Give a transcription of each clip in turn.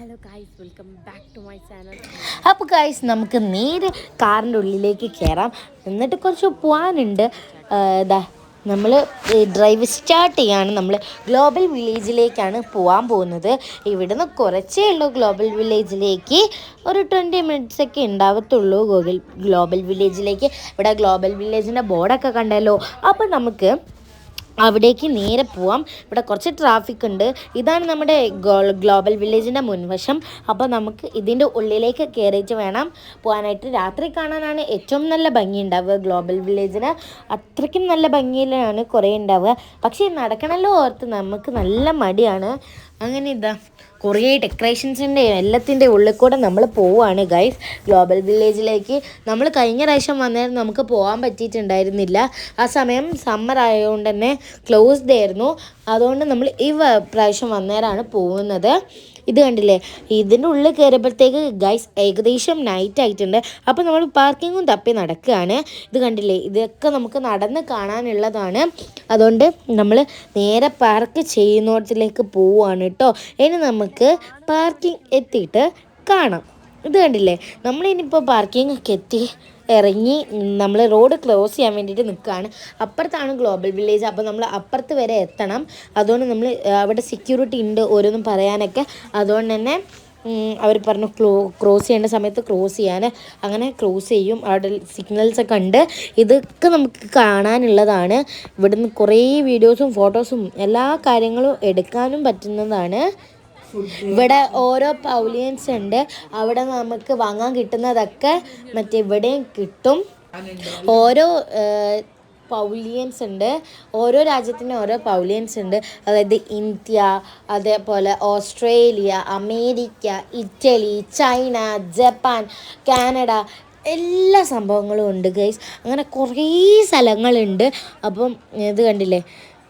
Hello guys welcome back to my channel നമുക്ക് നേരെ കാറിന്റെ ഉള്ളിലേക്ക് കയറാം എന്നിട്ട് കുറച്ച് പോകാനുണ്ട് ഇതാ നമ്മൾ ഡ്രൈവ് സ്റ്റാർട്ട് ചെയ്യാണ്. നമ്മൾ ഗ്ലോബൽ വില്ലേജിലേക്കാണ് പോകാൻ പോകുന്നത്. ഇവിടുന്ന് കുറച്ചേ ഉള്ളൂ ഗ്ലോബൽ വില്ലേജിലേക്ക് ഒരു ട്വന്റി മിനിറ്റ്സൊക്കെ ഉണ്ടാവത്തുള്ളൂ ഗോഗിൽ ഗ്ലോബൽ വില്ലേജിലേക്ക് ഇവിടെ ഗ്ലോബൽ വില്ലേജിന്റെ ബോർഡൊക്കെ കണ്ടല്ലോ. അപ്പോൾ നമുക്ക് അവിടേക്ക് നേരെ പോവാം. ഇവിടെ കുറച്ച് ട്രാഫിക് ഉണ്ട്. ഇതാണ് നമ്മുടെ ഗ്ലോബൽ വില്ലേജിന്റെ മുൻവശം. അപ്പോൾ നമുക്ക് ഇതിന്റെ ഉള്ളിലേക്ക് കയറിയിട്ട് വേണം പോകാനായിട്ട് രാത്രി കാണാനാണ് ഏറ്റവും നല്ല ഭംഗി ഉണ്ടാവുക ഗ്ലോബൽ വില്ലേജിന് അത്രയ്ക്കും നല്ല ഭംഗിയിലാണ് കുറേ ഉണ്ടാവുക. പക്ഷേ നടക്കണമല്ലോ ഓർത്ത് നമുക്ക് നല്ല മടിയാണ്. അങ്ങനെ ഇതാ. കുറേ ഡെക്കറേഷൻസിന്റെ എല്ലാത്തിന്റെ ഉള്ളിൽ കൂടെ നമ്മൾ പോവുകയാണ് ഗൈസ് ഗ്ലോബൽ വില്ലേജിലേക്ക് നമ്മൾ കഴിഞ്ഞ പ്രാവശ്യം വന്നേരം നമുക്ക് പോകാൻ പറ്റിയിട്ടുണ്ടായിരുന്നില്ല. ആ സമയം സമ്മർ ആയതുകൊണ്ട് തന്നെ ക്ലോസ്ഡ് ആയിരുന്നു. അതുകൊണ്ട് നമ്മൾ ഈ പ്രാവശ്യം വന്നേരാണ് പോകുന്നത്. ഇത് കണ്ടില്ലേ? ഇതിന്റെ ഉള്ളിൽ കയറിയപ്പോഴത്തേക്ക് ഗൈസ് ഏകദേശം നൈറ്റ് ആയിട്ടുണ്ട്. അപ്പോൾ നമ്മൾ പാർക്കിങ്ങും തപ്പി നടക്കുകയാണ്. ഇത് കണ്ടില്ലേ? ഇതൊക്കെ നമുക്ക് നടന്ന് കാണാനുള്ളതാണ്. അതുകൊണ്ട് നമ്മൾ നേരെ പാർക്ക് ചെയ്യുന്നോടത്തിലേക്ക് പോവുകയാണ് കേട്ടോ. ഇനി നമുക്ക് പാർക്കിംഗ് എത്തിയിട്ട് കാണാം. ഇത് കണ്ടില്ലേ? നമ്മളിനിപ്പോൾ പാർക്കിംഗ് ഒക്കെ എത്തി. ഇറങ്ങി നമ്മൾ റോഡ് ക്ലോസ് ചെയ്യാൻ വേണ്ടിയിട്ട് നിൽക്കുകയാണ് അപ്പുറത്താണ് ഗ്ലോബൽ വില്ലേജ്. അപ്പോൾ നമ്മൾ അപ്പുറത്ത് വരെ എത്തണം. അതുകൊണ്ട് നമ്മൾ അവിടെ സെക്യൂരിറ്റി ഉണ്ട് ഓരോന്നും പറയാനൊക്കെ. അതുകൊണ്ട് തന്നെ അവർ പറഞ്ഞു ക്ലോ ക്രോസ് ചെയ്യേണ്ട സമയത്ത് ക്രോസ് ചെയ്യാൻ. അങ്ങനെ ക്രോസ് ചെയ്യും. അവിടെ സിഗ്നൽസ് ഒക്കെ ഉണ്ട്. ഇതൊക്കെ നമുക്ക് കാണാനുള്ളതാണ്. ഇവിടുന്ന് കുറേ വീഡിയോസും ഫോട്ടോസും എല്ലാ കാര്യങ്ങളും എടുക്കാനും പറ്റുന്നതാണ്. ഇവിടെ ഓരോ പൗലിയൻസ് ഉണ്ട്. അവിടെ നമുക്ക് വാങ്ങാൻ കിട്ടുന്നതൊക്കെ മറ്റേ ഇവിടെയും കിട്ടും. ഓരോ പൗലിയൻസ് ഉണ്ട്. ഓരോ രാജ്യത്തിനും ഓരോ പൗലിയൻസ് ഉണ്ട്. അതായത് ഇന്ത്യ അതേപോലെ Australia America Italy China Japan Canada എല്ലാ സംഭവങ്ങളും ഉണ്ട് ഗൈസ്. അങ്ങനെ കുറേ സ്ഥലങ്ങളുണ്ട്. അപ്പം ഇത് കണ്ടില്ലേ?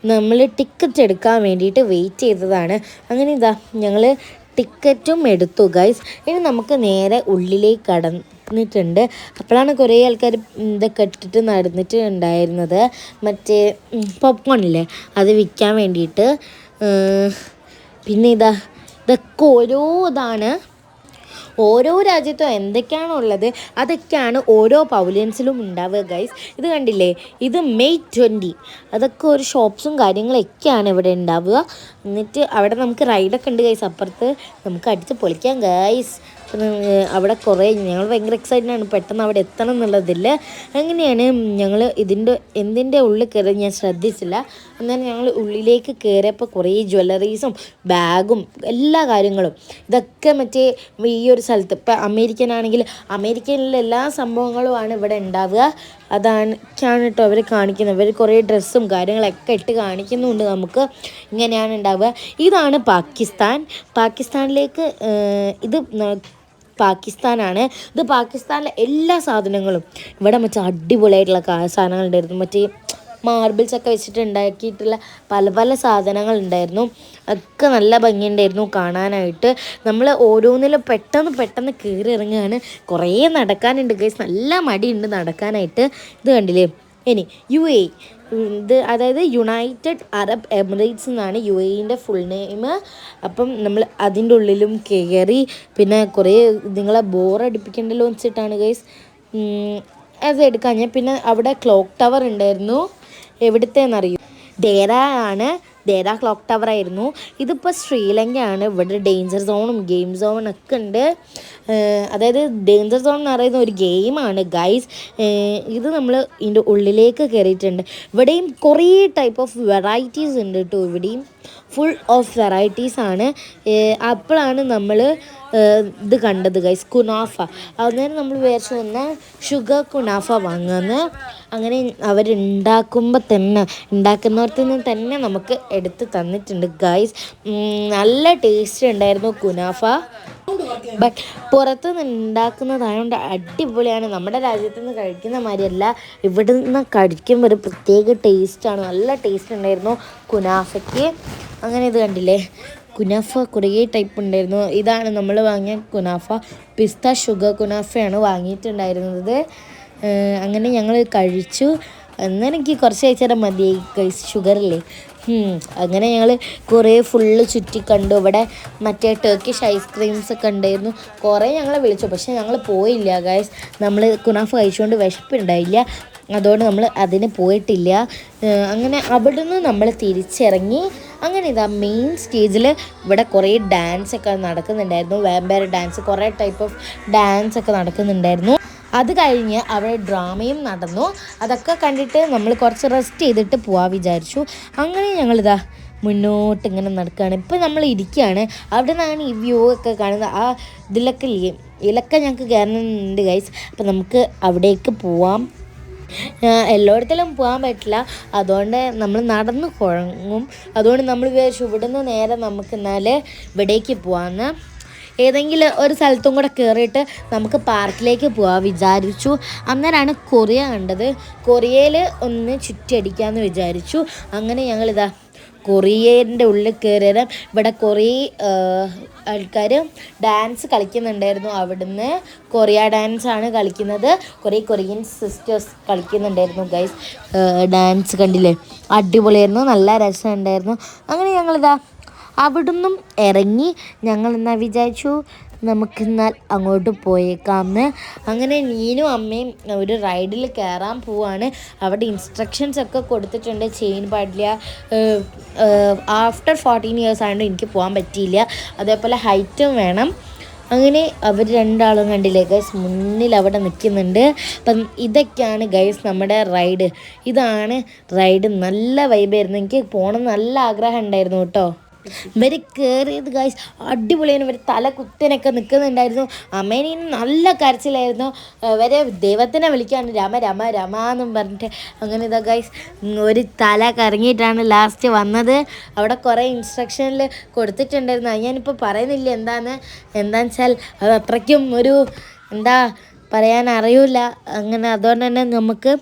നമ്മൾ ടിക്കറ്റ് എടുക്കാൻ വേണ്ടിയിട്ട് വെയിറ്റ് ചെയ്തതാണ്. അങ്ങനെ ഇതാ ഞങ്ങൾ ടിക്കറ്റും എടുത്തു ഗൈസ് ഇനി നമുക്ക് നേരെ ഉള്ളിലേക്ക് കടന്നിട്ടുണ്ട്. അപ്പോഴാണ് കുറേ ആൾക്കാർ ഇതൊക്കെ ഇട്ടിട്ട് നടന്നിട്ട് ഉണ്ടായിരുന്നത് മറ്റേ പോപ്കോൺ ഇല്ലേ? അത് വിൽക്കാൻ വേണ്ടിയിട്ട്. പിന്നെ ഇതാ ഇതൊക്കെ ഓരോ ഇതാണ്. ഓരോ രാജ്യത്തും എന്തൊക്കെയാണോ ഉള്ളത് അതൊക്കെയാണ് ഓരോ പവലിയൻസിലും ഉണ്ടാവുക ഗൈസ് ഇത് കണ്ടില്ലേ? ഇത് മെയ് ട്വന്റി അതൊക്കെ ഒരു ഷോപ്സും കാര്യങ്ങളൊക്കെയാണ് ഇവിടെ ഉണ്ടാവുക. എന്നിട്ട് അവിടെ നമുക്ക് റൈഡൊക്കെ ഉണ്ട് ഗൈസ് അപ്പുറത്ത് നമുക്ക് അടിച്ച് പൊളിക്കാം ഗൈസ് അവിടെ കുറേ ഞങ്ങൾ ഭയങ്കര എക്സൈറ്റഡ് ആണ്. പെട്ടെന്ന് അവിടെ എത്തണം എന്നുള്ളതില്ല അങ്ങനെയാണ് ഞങ്ങൾ ഇതിന്റെ എന്തിന്റെ ഉള്ളിൽ കയറി ഞാൻ ശ്രദ്ധിച്ചില്ല. അന്നേരം ഞങ്ങൾ ഉള്ളിലേക്ക് കയറിയപ്പോൾ കുറേ ജ്വല്ലറീസും ബാഗും എല്ലാ കാര്യങ്ങളും. ഇതൊക്കെ മറ്റേ ഈ ഒരു സ്ഥലത്ത് ഇപ്പം അമേരിക്കൻ ആണെങ്കിൽ അമേരിക്കയിലെ എല്ലാ സംഭവങ്ങളുമാണ് ഇവിടെ ഉണ്ടാവുക. അതാണ് ാണ് കേട്ടോ അവർ കാണിക്കുന്നത്. അവർ കുറേ ഡ്രസ്സും കാര്യങ്ങളൊക്കെ ഇട്ട് കാണിക്കുന്നുണ്ട് നമുക്ക്. ഇങ്ങനെയാണ് ഉണ്ടാവുക. ഇതാണ് പാകിസ്ഥാൻ. പാകിസ്ഥാനിലേക്ക് ഇത് പാകിസ്ഥാനാണ്. ഇത് പാകിസ്ഥാനിലെ എല്ലാ സാധനങ്ങളും. ഇവിടെ മറ്റേ അടിപൊളിയായിട്ടുള്ള സാധനങ്ങളുണ്ടായിരുന്നു. മറ്റേ മാർബിൾസ് ഒക്കെ വെച്ചിട്ട് ഉണ്ടാക്കിയിട്ടുള്ള പല പല സാധനങ്ങൾ ഉണ്ടായിരുന്നു. ഒക്കെ നല്ല ഭംഗിയുണ്ടായിരുന്നു കാണാനായിട്ട്. നമ്മൾ ഓരോന്നിലും പെട്ടെന്ന് പെട്ടെന്ന് കയറി ഇറങ്ങുകയാണ് കുറേ നടക്കാനുണ്ട് ഗൈസ് നല്ല മടിയുണ്ട് നടക്കാനായിട്ട്. ഇത് കണ്ടില്ലേ? ഇനി യു എ ഇത് അതായത് യുണൈറ്റഡ് അറബ് എമിറേറ്റ്സ് എന്നാണ് യു എന്റെ ഫുൾ നെയിം അപ്പം നമ്മൾ അതിന്റെ ഉള്ളിലും കയറി പിന്നെ കുറേ നിങ്ങളെ ബോറടിപ്പിക്കണ്ടല്ലോ വെച്ചിട്ടാണ് ഗൈസ് അത് എടുക്കാൻ ഞാൻ പിന്നെ അവിടെ ക്ലോക്ക് ടവർ ഉണ്ടായിരുന്നു. എവിടുത്തേന്നറിയൂ. ദേര ആണ് ദേര ക്ലോക്ക് ടവർ ആയിരുന്നു ഇതിപ്പോൾ ശ്രീലങ്കയാണ്. ഇവിടെ ഡേഞ്ചർ സോണും ഗെയിം സോണും ഒക്കെ ഉണ്ട്. അതായത് ഡേഞ്ചർ സോൺ എന്ന് പറയുന്ന ഒരു ഗെയിമാണ്. ഗൈസ് ഇത് നമ്മൾ ഇതിന്റെ ഉള്ളിലേക്ക് കയറിയിട്ടുണ്ട് ഇവിടെയും കുറേ ടൈപ്പ് ഓഫ് വെറൈറ്റീസ് ഉണ്ട് കേട്ടോ ഇവിടെയും. ഫുൾ ഓഫ് വെറൈറ്റീസ് ആണ്. അപ്പോഴാണ് നമ്മൾ ഇത് കണ്ടത് ഗൈസ് കുനാഫ. അന്നേരം നമ്മൾ വിചാരിച്ചു വന്ന ഷുഗർ കുനാഫ വാങ്ങുന്ന. അങ്ങനെ അവരുണ്ടാക്കുമ്പോൾ തന്നെ ഉണ്ടാക്കുന്നവർക്ക് നിന്ന് തന്നെ നമുക്ക് എടുത്ത് തന്നിട്ടുണ്ട് ഗൈസ്. നല്ല ടേസ്റ്റ് ഉണ്ടായിരുന്നു കുനാഫ. ബട്ട് പുറത്ത് നിന്ന് ഉണ്ടാക്കുന്നതായതുകൊണ്ട് അടിപൊളിയാണ്. നമ്മുടെ രാജ്യത്ത് നിന്ന് കഴിക്കുന്ന മാതിരിയല്ല ഇവിടെ നിന്ന് കഴിക്കുമ്പോൾ ഒരു പ്രത്യേക ടേസ്റ്റാണ് നല്ല ടേസ്റ്റ് ഉണ്ടായിരുന്നു. കുനാഫയ്ക്ക്. അങ്ങനെ ഇത് കണ്ടില്ലേ? കുനാഫ കുറേ ടൈപ്പ് ഉണ്ടായിരുന്നു. ഇതാണ് നമ്മൾ വാങ്ങിയ കുനാഫ. പിസ്ത ഷുഗർ കുനാഫയാണ് വാങ്ങിയിട്ടുണ്ടായിരുന്നത്. അങ്ങനെ ഞങ്ങൾ കഴിച്ചു. എന്നാൽ എനിക്ക് കുറച്ച് കഴിച്ചാൽ മതി ഷുഗറില്ലേ അങ്ങനെ ഞങ്ങൾ കുറേ ഫുള്ള് ചുറ്റി കണ്ടു. ഇവിടെ മറ്റേ ടർക്കിഷ് ഐസ്ക്രീംസ് ഒക്കെ ഉണ്ടായിരുന്നു. കുറേ ഞങ്ങളെ വിളിച്ചു പക്ഷേ ഞങ്ങൾ പോയില്ല ഗൈസ് നമ്മൾ കുനാഫ് കഴിച്ചുകൊണ്ട് വിശപ്പുണ്ടായില്ല. അതുകൊണ്ട് നമ്മൾ അതിന് പോയിട്ടില്ല. അങ്ങനെ അവിടെ നിന്ന് നമ്മൾ തിരിച്ചിറങ്ങി. അങ്ങനെ ഇതാ മെയിൻ സ്റ്റേജിൽ ഇവിടെ കുറേ ഡാൻസ് ഒക്കെ നടക്കുന്നുണ്ടായിരുന്നു. വേമ്പയർ ഡാൻസ് കുറേ ടൈപ്പ് ഓഫ് ഡാൻസ് ഒക്കെ നടക്കുന്നുണ്ടായിരുന്നു. അത് കഴിഞ്ഞ് അവിടെ ഡ്രാമയും നടന്നു. അതൊക്കെ കണ്ടിട്ട് നമ്മൾ കുറച്ച് റെസ്റ്റ് ചെയ്തിട്ട് പോവാൻ വിചാരിച്ചു. അങ്ങനെ ഞങ്ങളിതാ മുന്നോട്ട് ഇങ്ങനെ നടക്കുകയാണ് ഇപ്പം നമ്മൾ ഇരിക്കുകയാണ് അവിടെ നിന്നാണ് ഈ വ്യൂ ഒക്കെ കാണുന്നത്. ആ ഇതിലൊക്കെ ഇല്ലേ? ഇതിലൊക്കെ ഞങ്ങൾക്ക് കയറുന്നുണ്ട് ഗൈസ് അപ്പം നമുക്ക് അവിടേക്ക് പോവാം. എല്ലായിടത്തിലും പോകാൻ പറ്റില്ല. അതുകൊണ്ട് നമ്മൾ നടന്ന് കുഴങ്ങും. അതുകൊണ്ട് നമ്മൾ വിചാരിച്ചു ഇവിടുന്ന് നേരെ നമുക്ക് എന്നാൽ ഇവിടേക്ക് പോകാമെന്ന് ഏതെങ്കിലും ഒരു സ്ഥലത്തും കൂടെ കയറിയിട്ട് നമുക്ക് പാർക്കിലേക്ക് പോകാൻ വിചാരിച്ചു. അന്നേരമാണ് കൊറിയ കണ്ടത്. കൊറിയയിൽ ഒന്ന് ചുറ്റിയടിക്കാമെന്ന് വിചാരിച്ചു. അങ്ങനെ ഞങ്ങളിതാ കൊറിയേന്റെ ഉള്ളിൽ കയറിയത് ഇവിടെ കുറേ ആൾക്കാർ ഡാൻസ് കളിക്കുന്നുണ്ടായിരുന്നു. അവിടുന്ന് കൊറിയ ഡാൻസ് ആണ് കളിക്കുന്നത്. കുറേ കൊറിയൻ സിസ്റ്റേഴ്സ് കളിക്കുന്നുണ്ടായിരുന്നു ഗൈസ്. ഡാൻസ് കണ്ടില്ലേ? അടിപൊളിയായിരുന്നു. നല്ല രസമുണ്ടായിരുന്നു. അങ്ങനെ ഞങ്ങളിതാ അവിടുന്നും ഇറങ്ങി ഞങ്ങൾ എന്നാ വിചാരിച്ചു? നമുക്കെന്നാൽ അങ്ങോട്ട് പോയേക്കാമെന്ന്. അങ്ങനെ നീനും അമ്മയും ഒരു റൈഡിൽ കയറാൻ പോവാണ്. അവിടെ ഇൻസ്ട്രക്ഷൻസ് ഒക്കെ കൊടുത്തിട്ടുണ്ട്. ചെയിൻ പാടില്ല. ആഫ്റ്റർ ഫോർട്ടീൻ ഇയേഴ്സ് ആയതുകൊണ്ട് എനിക്ക് പോകാൻ പറ്റിയില്ല. അതേപോലെ ഹൈറ്റും വേണം. അങ്ങനെ അവർ രണ്ടാളും കണ്ടില്ലേ ഗൈസ് മുന്നിൽ അവിടെ നിൽക്കുന്നുണ്ട്. അപ്പം ഇതൊക്കെയാണ് ഗൈസ് നമ്മുടെ റൈഡ്. ഇതാണ് റൈഡ്. നല്ല വൈബായിരുന്നു എനിക്ക് പോകണം നല്ല ആഗ്രഹം ഉണ്ടായിരുന്നു കേട്ടോ. ഇവർ കയറിയത് ഗൈസ് അടിപൊളിയാണ്. ഇവർ തല കുത്തിനൊക്കെ നിൽക്കുന്നുണ്ടായിരുന്നു അമ്മേനെ നല്ല കരച്ചിലായിരുന്നു. ഇവരെ ദൈവത്തിനെ വിളിക്കാണ്. രമ രമ രമ എന്നും പറഞ്ഞിട്ട് അങ്ങനെ ഇതാ ഗൈസ് ഒരു തല കറങ്ങിയിട്ടാണ് ലാസ്റ്റ് വന്നത്. അവിടെ കുറേ ഇൻസ്ട്രക്ഷനിൽ കൊടുത്തിട്ടുണ്ടായിരുന്നു. അത് ഞാനിപ്പോൾ പറയുന്നില്ല. എന്താണ് എന്താണെന്ന് വെച്ചാൽ അത് അത്രയ്ക്കും ഒരു എന്താ പറയാൻ അറിയില്ല അങ്ങനെ അതുകൊണ്ട് തന്നെ നമുക്ക്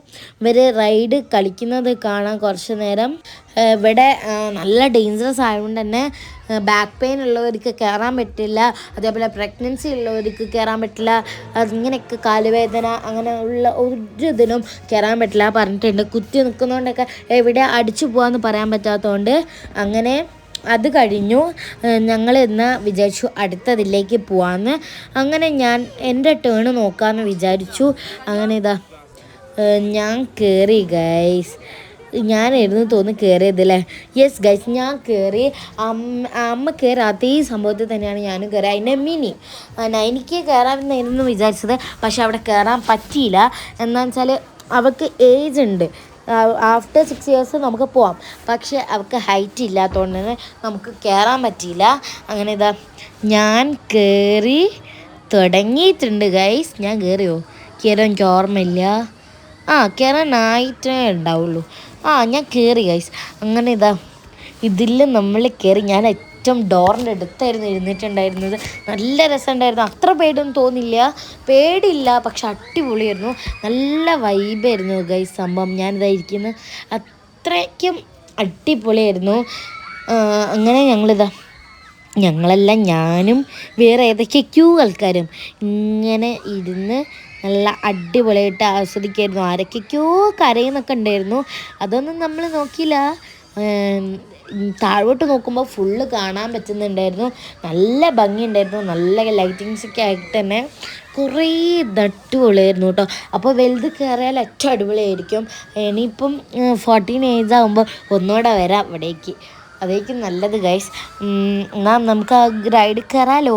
ഇവർ റൈഡ് കളിക്കുന്നത് കാണാൻ കുറച്ച് നേരം ഇവിടെ നല്ല ഡേഞ്ചറസ് ആയതുകൊണ്ട് തന്നെ ബാക്ക് പെയിൻ ഉള്ളവർക്ക് കയറാൻ പറ്റില്ല. അതേപോലെ പ്രഗ്നൻസി ഉള്ളവർക്ക് കയറാൻ പറ്റില്ല. അതിങ്ങനെയൊക്കെ കാലുവേദന അങ്ങനെ ഉള്ള ഒരു ഇതിനും കയറാൻ പറ്റില്ല. പറഞ്ഞിട്ടുണ്ട്. കുത്തി നിൽക്കുന്നതുകൊണ്ടൊക്കെ എവിടെ അടിച്ചു പോകാമെന്ന് പറയാൻ പറ്റാത്തതുകൊണ്ട് അങ്ങനെ അത് കഴിഞ്ഞു. ഞങ്ങൾ ഇന്ന് വിചാരിച്ചു അടുത്തതിലേക്ക് പോവാന്ന്. അങ്ങനെ ഞാൻ എന്റെ ടേണ് നോക്കാമെന്ന് വിചാരിച്ചു. അങ്ങനെ ഇതാ ഞാൻ കയറി ഗൈസ് ഞാനായിരുന്നു തോന്നി കയറിയതല്ലേ യെസ് ഗൈസ് ഞാൻ കയറി അമ്മ അമ്മ കയറാത്ത ഈ സംഭവത്തിൽ തന്നെയാണ് ഞാനും കയറി അതിന്റെ മിനി. എനിക്ക് കയറാമെന്നായിരുന്നു വിചാരിച്ചത്. പക്ഷെ അവിടെ കയറാൻ പറ്റിയില്ല. എന്താണെന്ന് വെച്ചാൽ അവൾക്ക് ഏജ് ഉണ്ട്. ആഫ്റ്റർ സിക്സ് ഇയേഴ്സ് നമുക്ക് പോവാം. പക്ഷേ അവൾക്ക് ഹൈറ്റ് ഇല്ലാത്തതുകൊണ്ട് തന്നെ നമുക്ക് കയറാൻ പറ്റിയില്ല. അങ്ങനെ ഇതാ ഞാൻ കയറി തുടങ്ങിയിട്ടുണ്ട് ഗൈസ് ഞാൻ കയറിയോ കയറാൻ എനിക്ക് ഓർമ്മയില്ല. ആ കയറാനായിട്ടേ ഉണ്ടാവുള്ളൂ. ആ ഞാൻ കയറി ഗൈസ് അങ്ങനെ ഇതാ ഇതിൽ നമ്മൾ കയറി ഞാൻ ഏറ്റവും ഡോറിന്റെ അടുത്തായിരുന്നു ഇരുന്നിട്ടുണ്ടായിരുന്നത് നല്ല രസമുണ്ടായിരുന്നു. അത്ര പേടിയൊന്നും തോന്നില്ല. പേടിയില്ല പക്ഷെ അടിപൊളിയായിരുന്നു. നല്ല വൈബായിരുന്നു ഗൈസ് സംഭവം. ഞാനിതായിരിക്കുന്നത് അത്രയ്ക്കും അടിപൊളിയായിരുന്നു. അങ്ങനെ ഞങ്ങളിതാ ഞങ്ങളെല്ലാം ഞാനും വേറെ ഏതൊക്കെയൊക്കെയോ ആൾക്കാരും ഇങ്ങനെ ഇരുന്ന് നല്ല അടിപൊളിയായിട്ട് ആസ്വദിക്കായിരുന്നു. ആരൊക്കെയൊക്കെയോ കരയുന്നൊക്കെ ഉണ്ടായിരുന്നു. അതൊന്നും നമ്മൾ നോക്കിയില്ല. താഴോട്ട് നോക്കുമ്പോൾ ഫുള്ള് കാണാൻ പറ്റുന്നുണ്ടായിരുന്നു. നല്ല ഭംഗിയുണ്ടായിരുന്നു. നല്ല ലൈറ്റിങ്സ് ഒക്കെ ആയിട്ട് തന്നെ കുറേ നട്ടുപൊളിയായിരുന്നു കേട്ടോ അപ്പോൾ വലുത് കയറിയാൽ ഏറ്റവും അടിപൊളിയായിരിക്കും. ഇനിയിപ്പം ഫോർട്ടീൻ ഏജ് ആകുമ്പോൾ ഒന്നുകൂടെ വരാം ഇവിടേക്ക് അതായിരിക്കും നല്ലത് ഗൈസ് എന്നാൽ നമുക്ക് ആ റൈഡ് കയറാലോ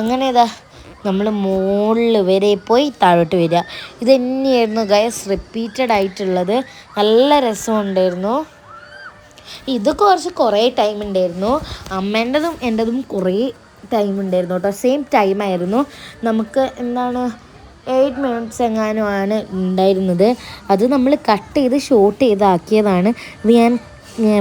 അങ്ങനെ ഇതാ നമ്മൾ മുകളിൽ വരെ പോയി താഴോട്ട് വരിക ഇത് ഗൈസ് റിപ്പീറ്റഡ് ആയിട്ടുള്ളത്. നല്ല രസമുണ്ടായിരുന്നു. ഇത് കുറച്ച് കുറേ ടൈം ഉണ്ടായിരുന്നു അമ്മേന്റെതും എന്റെതും കുറേ ടൈം ഉണ്ടായിരുന്നു കേട്ടോ സെയിം ടൈം ആയിരുന്നു. നമുക്ക് എന്താണ് എയ്റ്റ് മിനിറ്റ്സ് എങ്ങാനും ആണ് ഉണ്ടായിരുന്നത് അത് നമ്മൾ കട്ട് ചെയ്ത് ഷോട്ട് ചെയ്താക്കിയതാണ് ഞാൻ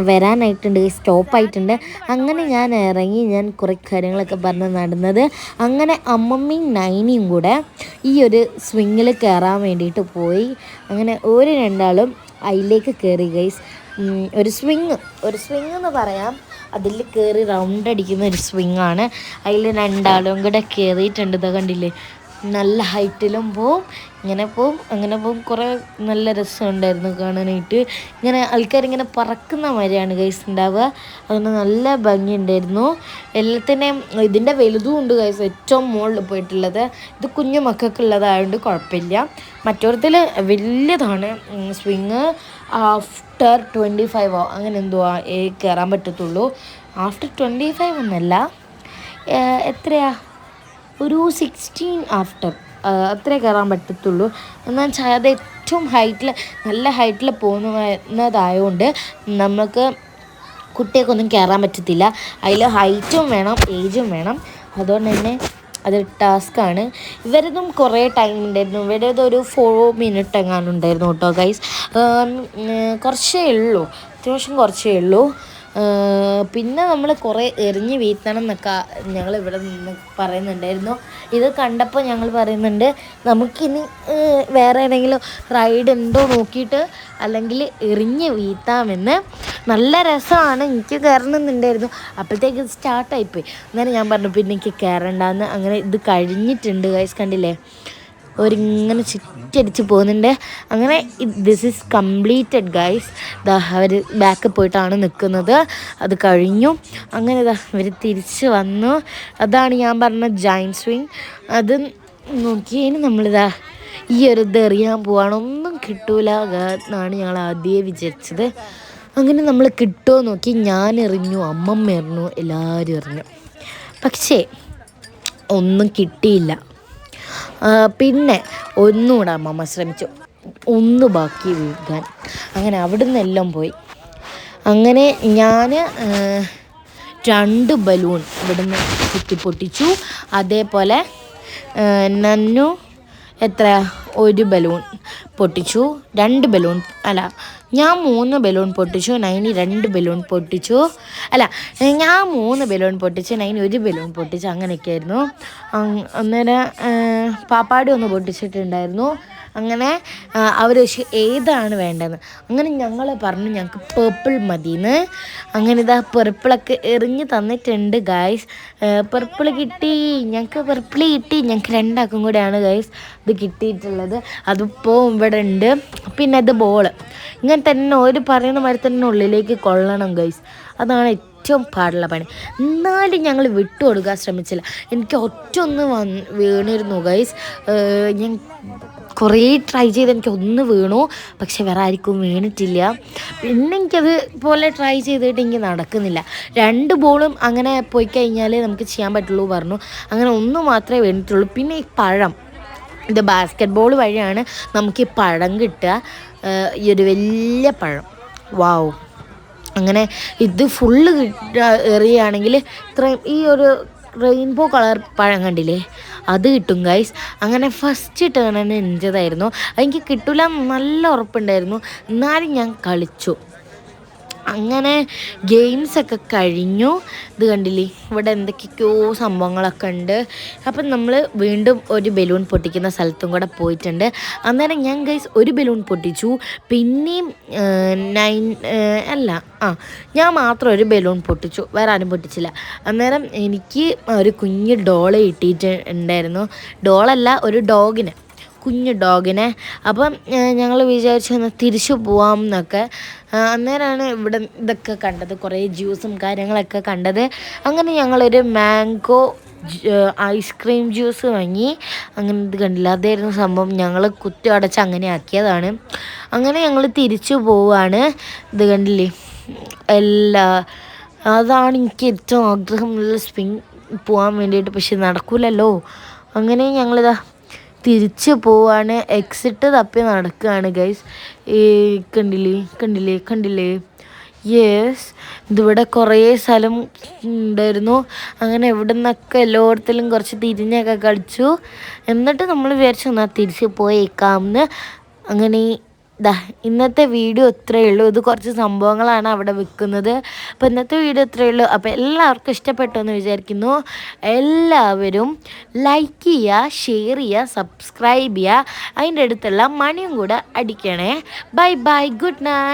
വരാനായിട്ടുണ്ട് സ്റ്റോപ്പ് ആയിട്ടുണ്ട്. അങ്ങനെ ഞാൻ ഇറങ്ങി ഞാൻ കുറേ കാര്യങ്ങളൊക്കെ പറഞ്ഞ് നടന്നത്. അങ്ങനെ അമ്മമ്മയും നൈനിയും കൂടെ ഈ ഒരു സ്വിങ്ങിൽ കയറാൻ വേണ്ടിയിട്ട് പോയി. അങ്ങനെ ഒരു രണ്ടാളും അതിലേക്ക് കയറി ഗൈസ് ഒരു സ്വിങ് ഒരു സ്വിങ് എന്ന് പറയാം. അതിൽ കയറി റൗണ്ട് അടിക്കുന്ന ഒരു സ്വിങ് ആണ്. അതിൽ രണ്ടാളും കൂടെ കയറിയിട്ടുണ്ട് ഇതാ കണ്ടില്ലേ? നല്ല ഹൈറ്റിലും പോവും. ഇങ്ങനെ പോവും. അങ്ങനെ പോവും. കുറേ നല്ല രസമുണ്ടായിരുന്നു കാണാനായിട്ട്. ഇങ്ങനെ ആൾക്കാരിങ്ങനെ പറക്കുന്ന മാതിരിയാണ് ഗൈസ് ഉണ്ടാവുക. അതുകൊണ്ട് നല്ല ഭംഗിയുണ്ടായിരുന്നു എല്ലാത്തിനെയും ഇതിന്റെ വലുതും ഉണ്ട് ഗൈസ് ഏറ്റവും മുകളിൽ പോയിട്ടുള്ളത്. ഇത് കുഞ്ഞു മക്കൾക്കുള്ളതായതുകൊണ്ട് കുഴപ്പമില്ല. മറ്റൊരുത്തിൽ വലിയതാണ് സ്വിങ് ആഫ്റ്റർ ട്വന്റി ഫൈവോ അങ്ങനെ എന്തുവാ കയറാൻ പറ്റത്തുള്ളൂ. ആഫ്റ്റർ ട്വന്റി ഫൈവ് ഒന്നല്ല എത്രയാ? ഒരു സിക്സ്റ്റീൻ ആഫ്റ്റർ അത്രേ കയറാൻ പറ്റത്തുള്ളൂ. എന്നാൽ വെച്ചാൽ അത് ഏറ്റവും ഹൈറ്റിൽ നല്ല ഹൈറ്റിൽ പോകുന്നതായതുകൊണ്ട് നമുക്ക് കുട്ടികൾക്കൊന്നും കയറാൻ പറ്റത്തില്ല. അതിൽ ഹൈറ്റും വേണം ഏജും വേണം. അതുകൊണ്ട് തന്നെ അത് ടാസ്ക്കാണ്. ഇവരതും കുറേ ടൈം ഉണ്ടായിരുന്നു. ഇവരത് ഒരു ഫോർ മിനിറ്റ് എങ്ങാനും ഉണ്ടായിരുന്നു കേട്ടോ ഗൈസ് കുറച്ചേ ഉള്ളൂ. അത്യാവശ്യം കുറച്ചേ ഉള്ളൂ. പിന്നെ നമ്മൾ കുറേ എറിഞ്ഞ് വീഴ്ത്തണം എന്നൊക്കെ ഞങ്ങൾ ഇവിടെ നിന്ന് പറയുന്നുണ്ടായിരുന്നു. ഇത് കണ്ടപ്പോൾ ഞങ്ങൾ പറയുന്നുണ്ട് നമുക്കിനി വേറെ ഏതെങ്കിലും റൈഡ് ഉണ്ടോ നോക്കിയിട്ട് അല്ലെങ്കിൽ എറിഞ്ഞ് വീഴ്ത്താമെന്ന്. നല്ല രസമാണ് എനിക്ക് കയറണമെന്നുണ്ടായിരുന്നു അപ്പോഴത്തേക്ക് സ്റ്റാർട്ടായിപ്പോയി അന്നേരം ഞാൻ പറഞ്ഞു പിന്നെ എനിക്ക് കയറണ്ടെന്ന് അങ്ങനെ ഇത് കഴിഞ്ഞിട്ടുണ്ട് ഗൈസ് കണ്ടില്ലേ? അവരിങ്ങനെ ചുറ്റടിച്ച് പോകുന്നുണ്ട്. അങ്ങനെ ദിസ് ഈസ് കംപ്ലീറ്റഡ് ഗൈസ് ദാ അവർ ബാക്ക് പോയിട്ടാണ് നിൽക്കുന്നത് അത് കഴിഞ്ഞു. അങ്ങനെ ഇതാ ഇവർ തിരിച്ച് വന്നു. അതാണ് ഞാൻ പറഞ്ഞ ജൈൻ സ്വിങ് അത് നോക്കിയതിന് നമ്മളിതാ ഈ ഒരു ഇത് എറിയാൻ പോവാണ്. ഒന്നും കിട്ടൂല എന്നാണ് ഞങ്ങൾ ആദ്യമേ വിചാരിച്ചത്. അങ്ങനെ നമ്മൾ കിട്ടുമോ നോക്കി ഞാൻ എറിഞ്ഞു അമ്മമ്മ എറിഞ്ഞു എല്ലാവരും എറിഞ്ഞു. പക്ഷേ ഒന്നും കിട്ടിയില്ല. പിന്നെ ഒന്നുകൂടെ അമ്മമ്മ ശ്രമിച്ചു. ഒന്ന് ബാക്കി വീഴാൻ. അങ്ങനെ അവിടെ നിന്നെല്ലാം പോയി. അങ്ങനെ ഞാൻ രണ്ട് ബലൂൺ ഇവിടുന്ന് കുത്തി പൊട്ടിച്ചു അതേപോലെ നന്നു എത്ര ഒരു ബലൂൺ പൊട്ടിച്ചു. രണ്ട് ബലൂൺ അല്ല ഞാൻ മൂന്ന് ബലൂൺ പൊട്ടിച്ചു നൈനി രണ്ട് ബലൂൺ പൊട്ടിച്ചു. അല്ല ഞാൻ മൂന്ന് ബലൂൺ പൊട്ടിച്ചു നൈനി ഒരു ബലൂൺ പൊട്ടിച്ചു അങ്ങനെയൊക്കെയായിരുന്നു. ആയിരുന്നു അന്നേരം പാപ്പാടി ഒന്ന് പൊട്ടിച്ചിട്ടുണ്ടായിരുന്നു. അങ്ങനെ അവർ ഏതാണ് വേണ്ടതെന്ന് അങ്ങനെ ഞങ്ങൾ പറഞ്ഞു ഞങ്ങൾക്ക് പേർപ്പിൾ മതിയെന്ന് അങ്ങനെ ഇതാ പെർപ്പിളൊക്കെ എറിഞ്ഞ് തന്നിട്ടുണ്ട് ഗായ്സ് പെർപ്പിൾ കിട്ടി. ഞങ്ങൾക്ക് പെർപ്പിൾ കിട്ടി. ഞങ്ങൾക്ക് രണ്ടാക്കും കൂടെയാണ് ഗായ്സ് ഇത് കിട്ടിയിട്ടുള്ളത്. അതിപ്പോൾ ഇവിടെ ഉണ്ട്. പിന്നെ ഇത് ബോൾ ഇങ്ങനെ തന്നെ ഒരു പറയുന്ന തന്നെ ഉള്ളിലേക്ക് കൊള്ളണം ഗൈസ് അതാണ് ഏറ്റവും പാടുള്ള പണി. എന്നാലും ഞങ്ങൾ വിട്ടു കൊടുക്കാൻ ശ്രമിച്ചില്ല. എനിക്ക് ഒറ്റ ഒന്ന് വന്ന് വീണിരുന്നു ഗൈസ് ഞാൻ കുറേ ട്രൈ ചെയ്ത് എനിക്ക് ഒന്ന് വീണു. പക്ഷെ വേറെ ആർക്കും വീണിട്ടില്ല. പിന്നെ എനിക്കത് പോലെ ട്രൈ ചെയ്തിട്ട് എനിക്ക് നടക്കുന്നില്ല. രണ്ട് ബോളും അങ്ങനെ പോയി കഴിഞ്ഞാലേ നമുക്ക് ചെയ്യാൻ പറ്റുള്ളൂ പറഞ്ഞു. അങ്ങനെ ഒന്ന് മാത്രമേ വീണിട്ടുള്ളൂ. പിന്നെ ഈ പഴം. ഇത് ബാസ്ക്കറ്റ് ബോൾ വഴിയാണ് നമുക്ക് ഈ പഴം കിട്ടുക. ഈ ഒരു വലിയ പഴം. വാവ് അങ്ങനെ ഇത് ഫുള്ള് എറിയുകയാണെങ്കിൽ ഇത്രയും ഈ ഒരു റെയിൻബോ കളർ പഴം കണ്ടില്ലേ? അത് കിട്ടും ഗൈസ് അങ്ങനെ ഫസ്റ്റ് ടേൺ തന്നെ എന്റെതായിരുന്നു എനിക്ക് കിട്ടില്ല നല്ല ഉറപ്പുണ്ടായിരുന്നു. എന്നാലും ഞാൻ കളിച്ചു. അങ്ങനെ ഗെയിംസൊക്കെ കഴിഞ്ഞു. ഇത് കണ്ടില്ലേ? ഇവിടെ എന്തൊക്കെയൊക്കെയോ സംഭവങ്ങളൊക്കെ ഉണ്ട്. അപ്പം നമ്മൾ വീണ്ടും ഒരു ബലൂൺ പൊട്ടിക്കുന്ന സ്ഥലത്തും കൂടെ പോയിട്ടുണ്ട്. അന്നേരം ഞാൻ ഗൈസ് ഒരു ബലൂൺ പൊട്ടിച്ചു. പിന്നെയും നയൻ അല്ല ആ ഞാൻ മാത്രം ഒരു ബലൂൺ പൊട്ടിച്ചു. വേറെ ആരും പൊട്ടിച്ചില്ല. അന്നേരം എനിക്ക് ഒരു കുഞ്ഞ് ഡോൾ കിട്ടിയിട്ട് ഉണ്ടായിരുന്നു ഡോളല്ല ഒരു ഡോഗിന്. കുഞ്ഞു ഡോഗിനെ. അപ്പം ഞങ്ങൾ വിചാരിച്ചു ഒന്ന് തിരിച്ചു പോവാം എന്നൊക്കെ അന്നേരമാണ് ഇവിടെ ഇതൊക്കെ കണ്ടത്. കുറേ ജ്യൂസും കാര്യങ്ങളൊക്കെ കണ്ടത്. അങ്ങനെ ഞങ്ങളൊരു മാംഗോ ഐസ്ക്രീം ജ്യൂസ് വാങ്ങി. അങ്ങനെ ഇത് കണ്ടില്ല. അതായിരുന്നു സംഭവം. ഞങ്ങൾ കുത്തി അടച്ച് അങ്ങനെ ആക്കിയതാണ്. അങ്ങനെ ഞങ്ങൾ തിരിച്ചു പോവാണ്. ഇത് കണ്ടില്ലേ? എല്ലാ അതാണ് എനിക്ക് ഏറ്റവും ആഗ്രഹമുള്ള സ്വിങ് പോകാൻ വേണ്ടിയിട്ട്. പക്ഷെ നടക്കൂലല്ലോ. അങ്ങനെ ഞങ്ങളിതാ തിരിച്ച് പോവാണ്. എക്സിറ്റ് തപ്പി നടക്കുകയാണ് ഗൈസ് ഈ കണ്ടില്ലേ? കണ്ടില്ലേ? കണ്ടില്ലേ? യെസ് ഇതിവിടെ കുറേ സ്ഥലം ഉണ്ടായിരുന്നു. അങ്ങനെ ഇവിടെ നിന്നൊക്കെ എല്ലായിടത്തിലും കുറച്ച് തിരിഞ്ഞൊക്കെ കളിച്ചു. എന്നിട്ട് നമ്മൾ വിചാരിച്ചു എന്നാൽ തിരിച്ച് പോയേക്കാം എന്ന്. അങ്ങനെ ദാ ഇന്നത്തെ വീഡിയോ ഇത്രയേ ഉള്ളൂ. ഇത് കുറച്ച് സംഭവങ്ങളാണ് അവിടെ വിൽക്കുന്നത് അപ്പോൾ ഇന്നത്തെ വീഡിയോ ഇത്രയേ ഉള്ളൂ. അപ്പോൾ എല്ലാവർക്കും ഇഷ്ടപ്പെട്ടു എന്ന് വിചാരിക്കുന്നു. എല്ലാവരും ലൈക്ക് ചെയ്യുക ഷെയർ ചെയ്യുക സബ്സ്ക്രൈബ് ചെയ്യുക. അതിന്റെ അടുത്തുള്ള മണിയും കൂടെ അടിക്കണേ. Bye bye good night